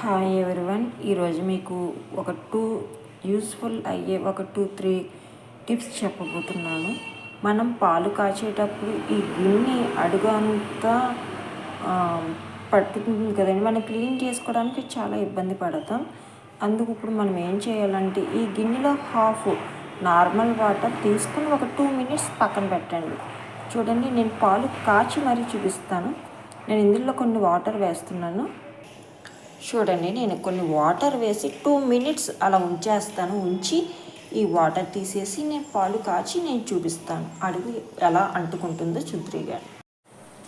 Hi everyone. ఈరోజు మీకు ఒక టూ యూస్ఫుల్ అయ్యే ఒక టూ త్రీ టిప్స్ చెప్పబోతున్నాను. మనం పాలు కాచేటప్పుడు ఈ గిన్నె అడుగంతా పట్టుకుంటుంది కదండి. మనం క్లీన్ చేసుకోవడానికి చాలా ఇబ్బంది పడతాం. అందుకు ఇప్పుడు మనం ఏం చేయాలంటే ఈ గిన్నెలో హాఫ్ నార్మల్ వాటర్ తీసుకుని ఒక టూ మినిట్స్ పక్కన పెట్టండి. చూడండి నేను పాలు కాచి మరీ చూపిస్తాను. నేను ఇందులో కొన్ని వాటర్ వేస్తున్నాను. చూడండి నేను కొన్ని వాటర్ వేసి టూ మినిట్స్ అలా ఉంచేస్తాను. ఉంచి ఈ వాటర్ తీసేసి నేను పాలు కాచి నేను చూపిస్తాను. అడుగు ఎలా అంటుకుంటుందో చుద్రిగా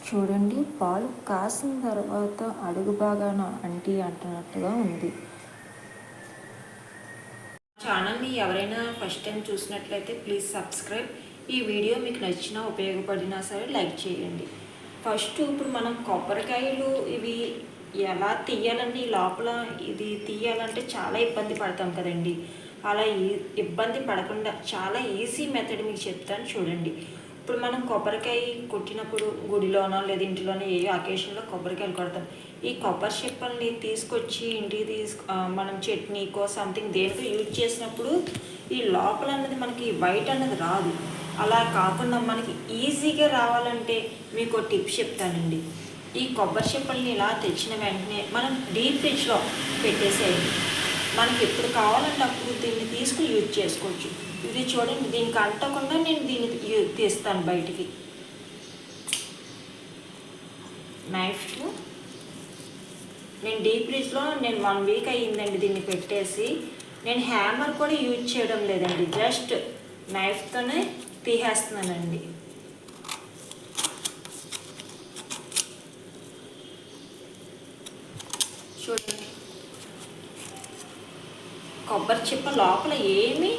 చూడండి పాలు కాసిన తర్వాత అడుగు బాగాన అంటి అంటున్నట్టుగా ఉంది. ఛానల్ని ఎవరైనా ఫస్ట్ టైం చూసినట్లయితే ప్లీజ్ సబ్స్క్రైబ్. ఈ వీడియో మీకు నచ్చినా ఉపయోగపడినా సరే లైక్ చేయండి. ఫస్ట్ ఇప్పుడు మనం కొబ్బరికాయలు ఇవి ఎలా తీయాలండి? లోపల ఇది తీయాలంటే చాలా ఇబ్బంది పడతాం కదండి. అలా ఈ- ఇబ్బంది పడకుండా చాలా ఈజీ మెథడ్ మీకు చెప్తాను చూడండి. ఇప్పుడు మనం కొబ్బరికాయ కొట్టినప్పుడు గుడిలోనో లేదా ఇంటిలోనో ఏ అకేషన్లో కొబ్బరికాయలు కొడతాం. ఈ కొబ్బరి చెప్పల్ని తీసుకొచ్చి ఇంటికి తీసుకు మనం చట్నీకో సంథింగ్ దేనికో యూజ్ చేసినప్పుడు ఈ లోపల అన్నది మనకి వైట్ అన్నది రాదు. అలా కాకుండా మనకి ఈజీగా రావాలంటే మీకు టిప్ చెప్తానండి. ఈ కొబ్బరి చిప్పల్ని ఇలా తెచ్చిన వెంటనే మనం డీప్ ఫ్రిడ్జ్లో పెట్టేసేయండి మనకి ఎప్పుడు కావాలంటే అప్పుడు దీన్ని తీసుకుని యూజ్ చేసుకోవచ్చు. ఇది చూడండి దీనికి అంటకుండా నేను దీన్ని యూ- తీస్తాను బయటికి. నైఫ్ నేను డీప్ ఫ్రిడ్జ్లో నేను వన్ వీక్ అయ్యిందండి దీన్ని పెట్టేసి. నేను హ్యామర్ కూడా యూజ్ చేయడం లేదండి జస్ట్ నైఫ్తోనే తీసేస్తున్నానండి. చూడండి. కొబ్బరి చిప్ప లోపల ఏమీ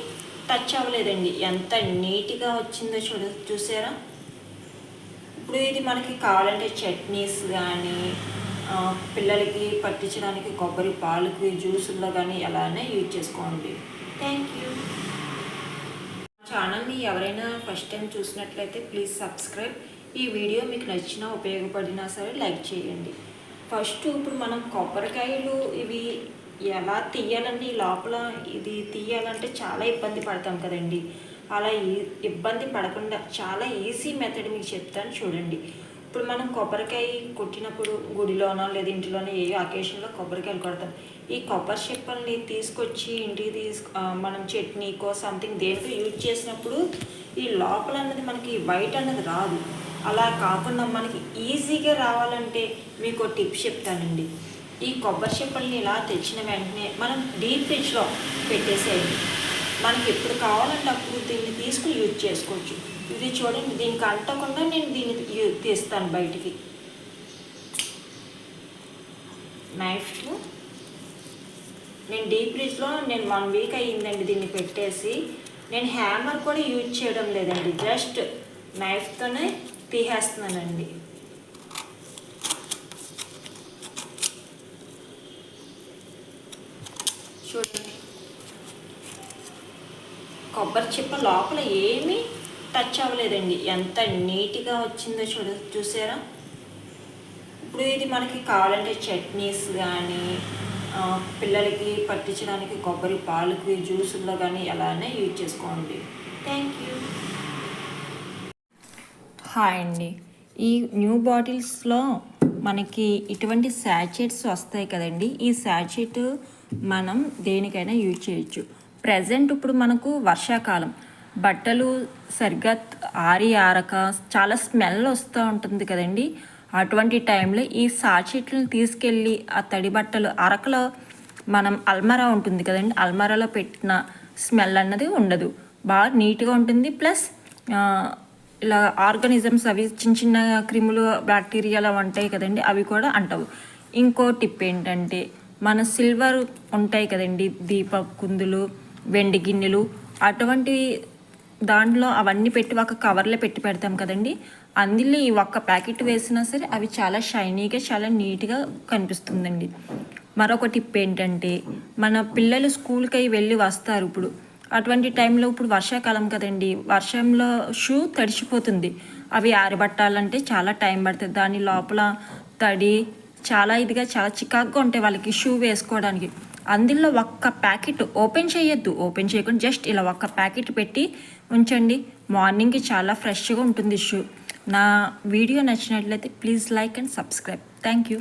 టచ్ అవ్వలేదండి. ఎంత నీట్గా వచ్చిందో చూడ చూసారా? ఇప్పుడు ఇది మనకి కావాలంటే చట్నీస్ కానీ పిల్లలకి పట్టించడానికి కొబ్బరి పాలకి జ్యూసుల్లో కానీ ఎలానే యూజ్ చేసుకోండి. థ్యాంక్ యూ ఛానల్ని ఎవరైనా ఫస్ట్ టైం చూసినట్లయితే ప్లీజ్ సబ్స్క్రైబ్ ఈ వీడియో మీకు నచ్చినా ఉపయోగపడినా సరే లైక్ చేయండి. ఫస్ట్ ఇప్పుడు మనం కొబ్బరికాయలు ఇవి ఎలా తీయాలండి? లోపల ఇది తీయాలంటే చాలా ఇబ్బంది పడతాం కదండి. అలా ఇబ్బంది పడకుండా చాలా ఈజీ మెథడ్ మీకు చెప్తాను చూడండి. ఇప్పుడు మనం కొబ్బరికాయ కొట్టినప్పుడు గుడిలోనో లేదా ఇంటిలోనో ఏ అకేషన్లో కొబ్బరికాయలు కొడతాం. ఈ కొబ్బరి చెప్పల్ని తీసుకొచ్చి ఇంటికి తీసుకు మనం చట్నీకో సంథింగ్ దేనికో యూజ్ చేసినప్పుడు ఈ లోపల అన్నది మనకి వైట్ అన్నది రాదు. అలా కాకుండా మనకి ఈజీగా రావాలంటే మీకు టిప్ చెప్తానండి. ఈ కొబ్బరి చెప్పల్ని ఇలా తెచ్చిన వెంటనే మనం డీప్ ఫ్రిడ్జ్లో పెట్టేసేయండి. మనకి ఎప్పుడు కావాలంటే అప్పుడు దీన్ని తీసుకుని యూజ్ చేసుకోవచ్చు. ఇది చూడండి దీనికి అంటకుండా నేను దీన్ని యూ- తీస్తాను బయటికి. నైఫ్ నేను డీప్ ఫ్రిడ్జ్లో నేను వన్ వీక్ అయ్యిందండి దీన్ని పెట్టేసి. నేను హ్యామర్ కూడా యూజ్ చేయడం లేదండి జస్ట్ నైఫ్తోనే తీసేస్తున్నానండి చూడండి. కొబ్బరి చిప్ప లోపల ఏమీ టచ్ అవ్వలేదండి. ఎంత నీట్గా వచ్చిందో చూడ చూసారా? ఇప్పుడు ఇది మనకి కావాలంటే చట్నీస్ కానీ పిల్లలకి పట్టించడానికి కొబ్బరి పాలకి జ్యూసుల్లో కానీ అలానే యూజ్ చేసుకోండి. థ్యాంక్ యూ హాయ్ అండి ఈ న్యూ బాటిల్స్లో మనకి ఇటువంటి శాచెట్స్ వస్తాయి కదండి. ఈ శాచెట్ మనం దేనికైనా యూజ్ చేయొచ్చు. ప్రజెంట్ ఇప్పుడు మనకు వర్షాకాలం. బట్టలు సరిగ్గా ఆరి ఆరక చాలా స్మెల్ వస్తూ ఉంటుంది కదండి. అటువంటి టైంలో ఈ సాచెట్లను తీసుకెళ్ళి ఆ తడి బట్టలు అరకలో మనం అల్మరా ఉంటుంది కదండి. అల్మరాలో పెట్టిన స్మెల్ అన్నది ఉండదు. బాగా నీట్గా ఉంటుంది. ప్లస్ ఇలా ఆర్గానిజమ్స్ అవి చిన్న చిన్న క్రిములు బ్యాక్టీరియాలు అవి ఉంటాయి కదండి అవి కూడా అంటవు. ఇంకో టిప్ ఏంటంటే మన సిల్వర్ ఉంటాయి కదండి దీప కుందులు వెండి గిన్నెలు అటువంటి దాంట్లో అవన్నీ పెట్టి ఒక కవర్లో పెట్టి పెడతాం కదండి. అందులో ఈ ఒక్క ప్యాకెట్ వేసినా సరే అవి చాలా షైనీగా చాలా నీట్గా కనిపిస్తుందండి. మరొక టిప్ ఏంటంటే మన పిల్లలు స్కూల్కి వెళ్ళి వస్తారు ఇప్పుడు. అటువంటి టైంలో ఇప్పుడు వర్షాకాలం కదండి. వర్షంలో షూ తడిచిపోతుంది. అవి ఆరబట్టాలంటే చాలా టైం పడుతుంది. దాని లోపల తడి చాలా ఇదిగా చాలా చికాకుగా ఉంటాయి వాళ్ళకి షూ వేసుకోవడానికి. అందులో ఒక్క ప్యాకెట్ ఓపెన్ చేయొద్దు. ఓపెన్ చేయకుండా జస్ట్ ఇలా ఒక్క ప్యాకెట్ పెట్టి ఉంచండి. మార్నింగ్కి చాలా ఫ్రెష్గా ఉంటుంది షూ. నా వీడియో నచ్చినట్లయితే please like and subscribe. Thank you.